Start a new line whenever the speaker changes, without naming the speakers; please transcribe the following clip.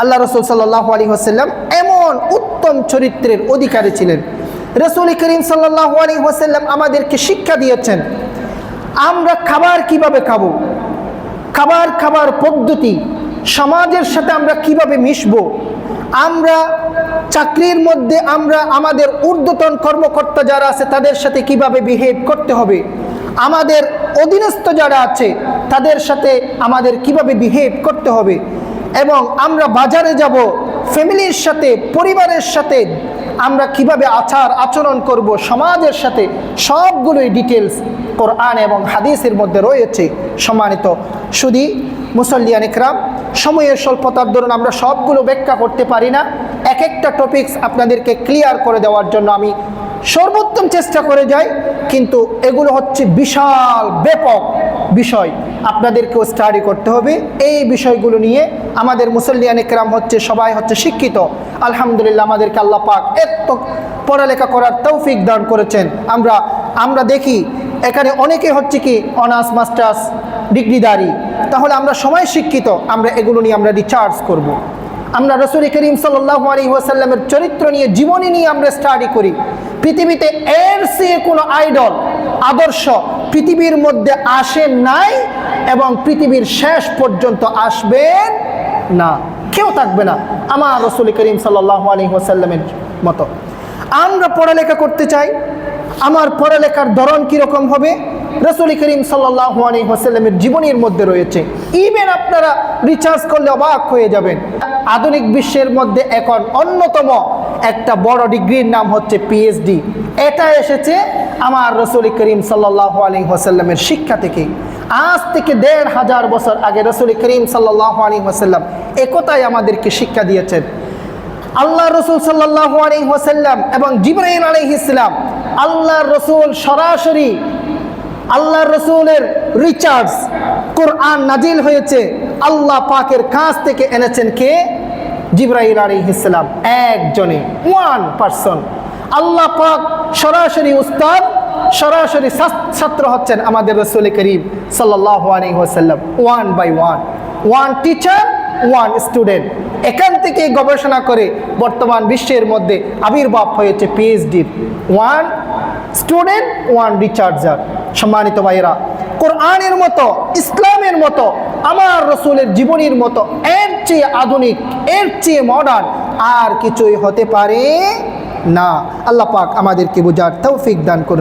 আল্লাহ রসুল সাল্লাহ আলী হাসাল্লাম এমন উত্তম চরিত্রের অধিকারী ছিলেন। রসুল করিম সাল্লাহ আলী হাসাল্লাম আমাদেরকে শিক্ষা দিয়েছেন, আমরা খাবার কীভাবে খাব? খাবার খাবার পদ্ধতি, সমাজের সাথে আমরা কীভাবে মিশবো? আমরা চাকরির মধ্যে আমরা আমাদের ঊর্ধ্বতন কর্মকর্তা যারা আছে, তাদের সাথে কীভাবে বিহেভ করতে হবে? আমাদের অধীনস্থ যারা আছে, তাদের সাথে আমাদের কীভাবে বিহেভ করতে হবে? এবং আমরা বাজারে যাব, ফ্যামিলির সাথে, পরিবারের সাথে, আমরা কীভাবে আচার আচরণ করব, সমাজের সাথে, সবগুলোই ডিটেলস কোরআন এবং হাদিসের মধ্যে রয়েছে। সম্মানিত শুধু মুসল্লিয়ান ইকরাম, সময়ের স্বল্পতার দরুন আমরা সবগুলো ব্যাখ্যা করতে পারি না। এক একটা টপিকস আপনাদেরকে ক্লিয়ার করে দেওয়ার জন্য আমি সর্বোত্তম চেষ্টা করে যাই কিন্তু এগুলো হচ্ছে বিশাল, ব্যাপক বিষয়। আপনাদেরকেও স্টাডি করতে হবে। এই বিষয়গুলো নিয়ে আমাদের মুসল্লিয়ান ইকরাম হচ্ছে, সবাই হচ্ছে শিক্ষিত। আলহামদুলিল্লাহ, আমাদেরকে আল্লাহ পাক এত পড়ালেখা করার তৌফিক দান করেছেন। আমরা আমরা দেখি, এখানে অনেকে হচ্ছে কি, অনার্স, মাস্টার্স ডিগ্রিদারি তাহলে আমরা সবাই শিক্ষিত, আমরা এগুলো নিয়ে আমরা রিচার্জ করব। আমরা রসুল করিম সাল্লাহ আলী ওয়াসাল্লামের চরিত্র নিয়ে জীবনী নিয়ে আমরা স্টাডি করি। পৃথিবীতে এর সে কোনো আইডল আদর্শ পৃথিবীর মধ্যে আসে নাই এবং পৃথিবীর শেষ পর্যন্ত আসবেন না। কেউ থাকবে না আমার রসুল করিম সাল্লাহ আলী ওয়াসাল্লামের মতো। আমরা পড়ালেখা করতে চাই। আমার পড়ালেখার ধরন কীরকম হবে? রসুল করিম সাল্লাহ আলী হোসাল্লামের জীবনীর মধ্যে রয়েছে। ইভেন আপনারা রিচার্জ করলে অবাক হয়ে যাবেন। আধুনিক বিশ্বের মধ্যে এখন অন্যতম একটা বড় ডিগ্রির নাম হচ্ছে পিএইচডি এটা এসেছে আমার রসুল করিম সাল্লাহ আলী হোসাল্লামের শিক্ষা থেকে। আজ থেকে দেড় হাজার বছর আগে রসুল করিম সাল্লাহ আলী হোসাল্লাম একতাই আমাদেরকে শিক্ষা দিয়েছেন। আল্লাহ রসুল সাল্লাহ আলী হোসাল্লাম এবং জিব্রাহিম আলী ইসলাম আল্লাহ রসুল সরাসরি আল্লাহ রসুলের রিচার্জ কোরআন নাজিল হয়েছে। আল্লাহ পাকের কাছ থেকে এনেছেন কে? জিব্রাহিল আলী ইসলাম একজনে ওয়ান পার্সন আল্লাহ পাক সরাসরি উস্তাদ, সরাসরি ছাত্র হচ্ছেন আমাদের রসুল করিম সাল্লাহ আলী হোসাল্লাম one by one one teacher one student এখান থেকে গবেষণা করে বর্তমান বিশ্বের মধ্যে আবির্ভাব হয়েছে পিএইচডির ওয়ান স্টুডেন্ট ওয়ান রিচার্জার সম্মানিত ভাইয়েরা, কোরআনের মতো, ইসলামের মতো, আমার রসুলের জীবনীর মতো, এর চেয়ে আধুনিক, এর চেয়ে মডার্ন আর কিছুই হতে পারে না। আল্লাহ পাক আমাদেরকে বোঝার তৌফিক দান করে